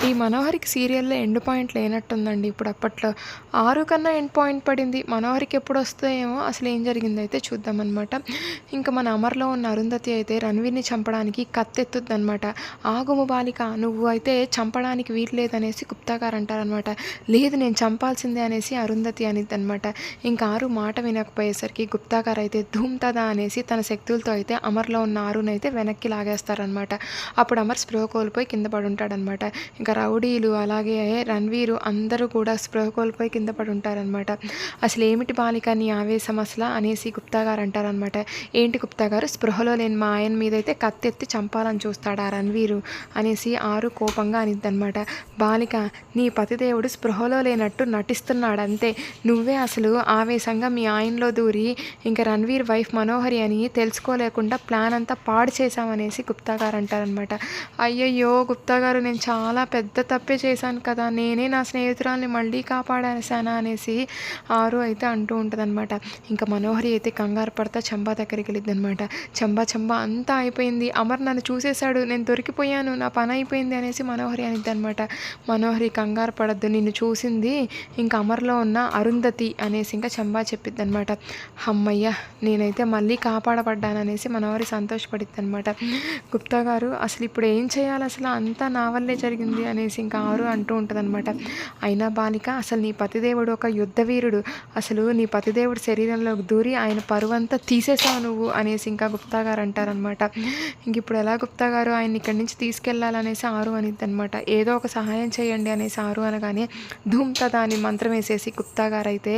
ఈ మనోహరికి సీరియల్‌లో end point లేనట్టుందండి ఇప్పుడు అప్పట్లో. ఆరు కన్నా ఎండ్ పాయింట్ పడింది. మనోహరికి ఎప్పుడు వస్తాయేమో అసలు ఏం జరిగింది అయితే చూద్దామన్నమాట ఇంకా మన అమర్‌లో ఉన్న అరుంధతి అయితే రణవీర్‌ని చంపడానికి కత్తెత్తుద్దనమాట. ఆగుము బాలిక నువ్వు అయితే చంపడానికి వీల్లేదనేసి గుప్తాగారు గుప్తా గారు అంటారనమాట. లేదు నేను చంపాల్సిందే అనేసి అరుంధతి అనిద్దనమాట. ఇంకా ఆరు మాట వినకపోయేసరికి గుప్తా గారు అయితే ధూమ్ తదా అనేసి తన శక్తులతో అయితే అమర్‌లో ఉన్న ఆరునైతే వెనక్కి లాగేస్తారనమాట. అప్పుడు అమర్ స్పృహ కోల్పోయి కింద పడుంటాడనమాట. ఇంకా రౌడీలు అలాగే రణ్వీరు అందరూ కూడా స్పృహ కోల్పోయి కింద పడి ఉంటారనమాట అసలు ఏమిటి బాలిక నీ ఆవేశం అసలు అనేసి గుప్తా గారు అంటారనమాట. ఏంటి గుప్తా గారు స్పృహలో లేని మా ఆయన మీదైతే కత్తెత్తి చంపాలని చూస్తాడా రణవీరు అనేసి ఆరు కోపంగా అనిద్దనమాట. బాలిక నీ పతిదేవుడు స్పృహలో లేనట్టు నటిస్తున్నాడు అంతే. నువ్వే అసలు ఆవేశంగా మీ ఆయనలో దూరి ఇంకా రణవీర్ వైఫ్ మనోహరి అని తెలుసుకోలేకుండా ప్లాన్ అంతా పాడు చేశామనేసి గుప్తా గారు అంటారనమాట. అయ్యయ్యో! గుప్తా గారు నేను చాలా పెద్ద పెద్ద తప్పే చేశాను కదా! నేనే నా స్నేహితురాల్ని మళ్ళీ కాపాడేశానా అనేసి ఆరు అయితే అంటూ ఉంటదనమాట. ఇంకా మనోహరి అయితే కంగారు పడతా చంబా దగ్గరికెళ్ళిద్దనమాట. చంబా చంబా అంతా అయిపోయింది. అమర్ నన్ను చూసేశాడు. నేను దొరికిపోయాను. నా పని అయిపోయింది అనేసి మనోహరి అనిద్ది అనమాట మనోహరి కంగారు పడొద్దు. నిన్ను చూసింది ఇంకా అమర్‌లో ఉన్న అరుంధతి అనేసి ఇంకా చంబా చెప్పిద్దనమాట. హమ్మయ్య! నేనైతే మళ్ళీ కాపాడబడ్డాననేసి మనోహరి సంతోషపడిద్దనమాట. గుప్తా గారు అసలు ఇప్పుడు ఏం చేయాలి అసలు అంతా నా వల్లే జరిగింది అనేసి ఇంకా ఆరు అంటూ ఉంటుందన్నమాట అయినా బాలిక అసలు నీ పతిదేవుడు ఒక యుద్ధవీరుడు అసలు నీ పతిదేవుడి శరీరంలోకి దూరి ఆయన పరువంతా తీసేసావు నువ్వు అనేసి ఇంకా గుప్తా గారు అంటారనమాట. ఇంక ఇప్పుడు ఎలా గుప్తా గారు ఆయన్ని ఇక్కడి నుంచి తీసుకెళ్ళాలనేసి ఆరు అనిద్దనమాట. ఏదో ఒక సహాయం చేయండి అనేసి ఆరు అనగానే ధూమ్ తదా అని మంత్రం వేసేసి గుప్తా అయితే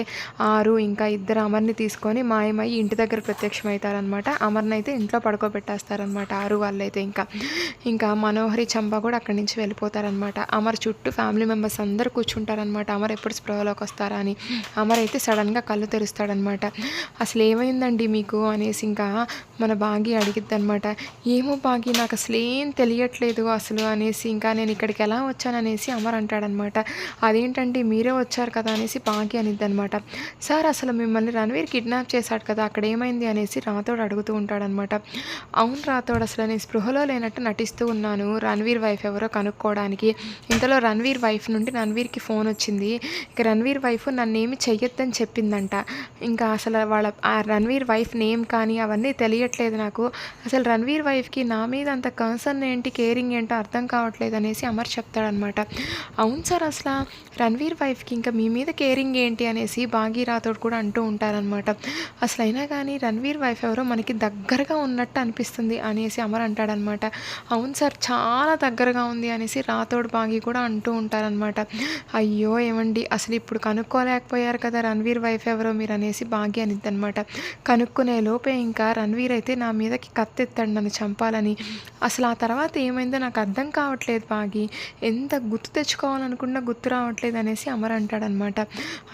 ఆరు ఇంకా ఇద్దరు అమర్‌ని తీసుకొని మాయమయ్యి ఇంటి దగ్గర ప్రత్యక్షమవుతారనమాట. అయితే ఇంట్లో పడుకోబెట్టేస్తారనమాట ఆరు వాళ్ళైతే ఇంకా. ఇంకా మనోహరి చంప కూడా అక్కడి నుంచి వెళ్ళిపోతారనమాట. అనమాట అమర్ చుట్టూ ఫ్యామిలీ మెంబర్స్ అందరూ కూర్చుంటారనమాట. అమర్ ఎప్పుడు స్పృహలోకి వస్తారా అని. అమర్ అయితే సడన్‌గా కళ్ళు తెరుస్తాడనమాట. అసలు ఏమైందండి మీకు అనేసి ఇంకా మన భాగి అడిగిద్దనమాట. ఏమో భాగి నాకు అసలు ఏం తెలియట్లేదు అసలు అనేసి ఇంకా నేను ఇక్కడికి ఎలా వచ్చాననేసి అమర్ అంటాడనమాట. అదేంటండి మీరే వచ్చారు కదా అనేసి భాగి అనిద్దనమాట. సార్ అసలు మిమ్మల్ని రణవీర్ కిడ్నాప్ చేశాడు కదా అక్కడ ఏమైంది అనేసి రాతోడు అడుగుతూ ఉంటాడనమాట. అవును రాతోడు అసలు నేను స్పృహలో లేనట్టు నటిస్తూ ఉన్నాను. రణవీర్ వైఫ్ ఎవరో కనుక్కోవడానికి. ఇంతలో రణవీర్ వైఫ్ నుండి రణవీర్‌కి ఫోన్ వచ్చింది. ఇక రణ్వీర్ వైఫ్ నన్నేమి చెయ్యొద్దని చెప్పిందంట. ఇంకా అసలు వాళ్ళ ఆ రణవీర్ వైఫ్ నేమ్ కానీ అవన్నీ తెలియట్లేదు నాకు. అసలు రణవీర్ వైఫ్‌కి నా మీద అంత కన్సర్న్ ఏంటి, కేరింగ్ ఏంటో అర్థం కావట్లేదు అనేసి అమర్ చెప్తాడనమాట. అవును సార్ అసలు రణవీర్ వైఫ్‌కి ఇంకా మీ మీద కేరింగ్ ఏంటి అనేసి భాగి కూడా అంటూ ఉంటారనమాట. అసలు అయినా కానీ రణవీర్ వైఫ్ ఎవరో మనకి దగ్గరగా ఉన్నట్టు అనిపిస్తుంది అనేసి అమర్ అంటాడనమాట. అవును సార్ చాలా దగ్గరగా ఉంది అనేసి రాథోడ్ భాగి కూడా అంటూ ఉంటారనమాట. అయ్యో! ఏమండి అసలు ఇప్పుడు కనుక్కోలేకపోయారు కదా రణవీర్ వైఫ్ ఎవరో మీరు అనేసి భాగి అనిద్దనమాట. కనుక్కునే లోపే ఇంకా రణవీర్ అయితే నా మీదకి కత్తెత్తాడు నన్ను చంపాలని. అసలు ఆ తర్వాత ఏమైందో నాకు అర్థం కావట్లేదు బాగి ఎంత గుర్తు తెచ్చుకోవాలనుకున్నా గుర్తు రావట్లేదు అనేసి అమర్ అంటాడనమాట.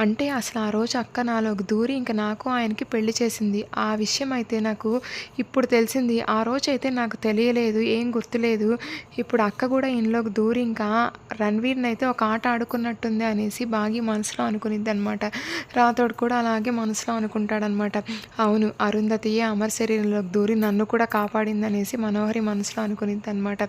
అంటే అసలు ఆ రోజు అక్క నాలోకి దూరి ఇంక నాకు ఆయనకి పెళ్ళి చేసింది. ఆ విషయం అయితే నాకు ఇప్పుడు తెలిసింది. ఆ రోజైతే నాకు తెలియలేదు. ఏం గుర్తులేదు. ఇప్పుడు అక్క కూడా ఇంట్లోకి దూరి ఇంకా ఇంకా రణవీర్‌నైతే ఒక ఆట ఆడుకున్నట్టుంది అనేసి భాగి మనసులో అనుకునిద్దనమాట. రాథోడ్ కూడా అలాగే మనసులో అనుకుంటాడనమాట. అవును అరుంధతియే అమర్ శరీరంలోకి దూరి నన్ను కూడా కాపాడిందనేసి మనోహరి మనసులో అనుకునిద్ది అనమాట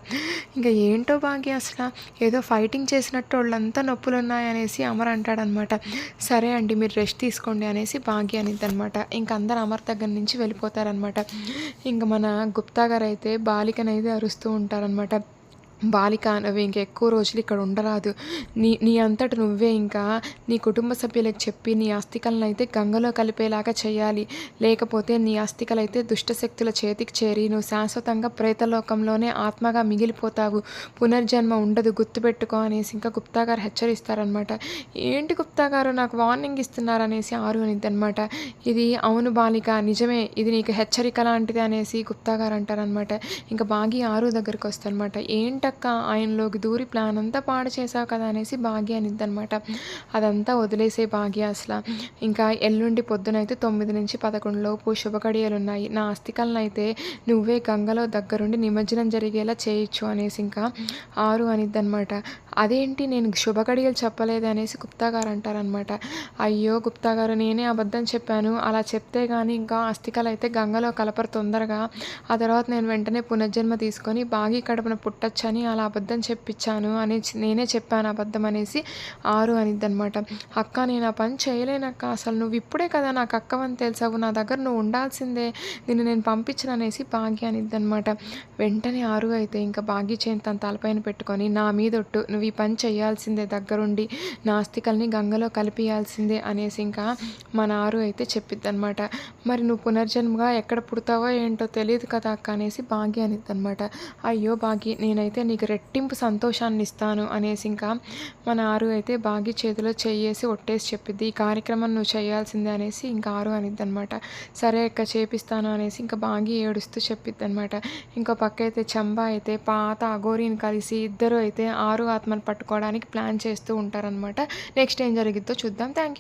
ఇంకా ఏంటో భాగ్య అసల ఏదో ఫైటింగ్ చేసినట్టు వాళ్ళంతా నొప్పులు ఉన్నాయనేసి అమర్ అంటాడనమాట. సరే అండి మీరు రెస్ట్ తీసుకోండి అనేసి భాగి అనిద్దనమాట. ఇంక అందరు అమర్ దగ్గర నుంచి వెళ్ళిపోతారనమాట. ఇంక మన గుప్తా గారు అయితే బాలికనైతే అరుస్తూ ఉంటారనమాట. బాలిక నువ్వు ఇంకెక్కువ రోజులు ఇక్కడ ఉండరాదు. నీ నీ అంతట నువ్వే ఇంకా నీ కుటుంబ సభ్యులకు చెప్పి నీ అస్థికలనైతే గంగలో కలిపేలాగా చేయాలి. లేకపోతే నీ అస్థికలైతే దుష్టశక్తుల చేతికి చేరి నువ్వు శాశ్వతంగా ప్రేతలోకంలోనే ఆత్మగా మిగిలిపోతావు. పునర్జన్మ ఉండదు గుర్తుపెట్టుకో అనేసి ఇంకా గుప్తా గారు హెచ్చరిస్తారనమాట. ఏంటి గుప్తా గారు నాకు వార్నింగ్ ఇస్తున్నారనేసి ఆరు అనిద్దనమాట. ఇది అవును బాలిక నిజమే. ఇది నీకు హెచ్చరిక లాంటిది అనేసి గుప్తా గారు అంటారనమాట. ఇంకా బాగి ఆరు దగ్గరికి వస్తదనమాట. ఏంటక్క ఆయనలోకి దూరి ప్లాన్ అంతా పాడు చేసావు కదా అనేసి భాగ్య అనిద్దనమాట. అదంతా వదిలేసే భాగ్య అసల. ఇంకా ఎల్లుండి పొద్దునైతే తొమ్మిది నుంచి 11 లోపు శుభఘడియలున్నాయి. నా అస్థికలనైతే నువ్వే గంగలో దగ్గరుండి నిమజ్జనం జరిగేలా చేయొచ్చు అనేసి ఇంకా ఆరు అనిద్దనమాట. అదేంటి నేను శుభగడియలు చెప్పలేదు అనేసి గుప్తా గారు అంటారనమాట అయ్యో గుప్తా గారు నేనే అబద్ధం చెప్పాను. అలా చెప్తే కానీ ఇంకా అస్థికలు అయితే గంగలో కలపరు తొందరగా. ఆ తర్వాత నేను వెంటనే పునర్జన్మ తీసుకొని బాగి కడపన పుట్టచ్చని అలా అబద్ధం చెప్పించాను అని నేనే చెప్పాను అబద్ధం అనేసి ఆరు అనిద్దనమాట అక్క నేను ఆ పని చేయలేనక్క. అసలు నువ్వు ఇప్పుడే కదా నాకు అక్కవని తెలిసావు. నా దగ్గర నువ్వు ఉండాల్సిందే. నిన్ను నేను పంపించను అనేసి భాగ్య అనిద్దనమాట వెంటనే ఆరు అయితే ఇంకా భాగ్య చేతి తన తలపైన పెట్టుకొని నా మీదొట్టు నువ్వు ఈ పని చేయాల్సిందే దగ్గరుండి నాస్తికల్ని గంగలో కలిపియాల్సిందే అనేసి ఇంకా మన ఆరు అయితే చెప్పిద్దనమాట మరి నువ్వు పునర్జన్మగా ఎక్కడ పుడతావో ఏంటో తెలియదు కదా అక్క అనేసి భాగ్య అనిద్దనమాట అయ్యో భాగ్య నేనైతే నీకు రెట్టింపు సంతోషాన్ని ఇస్తాను అనేసి ఇంకా మన ఆరు అయితే భాగ్య చేతిలో చేయేసి ఒట్టేసి చెప్పిద్ది ఈ కార్యక్రమం నువ్వు చేయాల్సిందే అనేసి ఇంకా ఆరు అనిద్దనమాట సరే అక్క చేపిస్తాను అనేసి ఇంకా భాగ్య ఏడుస్తూ చెప్పిద్ది అనమాట ఇంకో పక్క అయితే చంబా అయితే పాత అఘోరిని కలిసి ఇద్దరు అయితే ఆరు ఆత్మను పట్టుకోవడానికి ప్లాన్ చేస్తూ ఉంటారనమాట నెక్స్ట్ ఏం జరిగిద్దో చూద్దాం. Thank you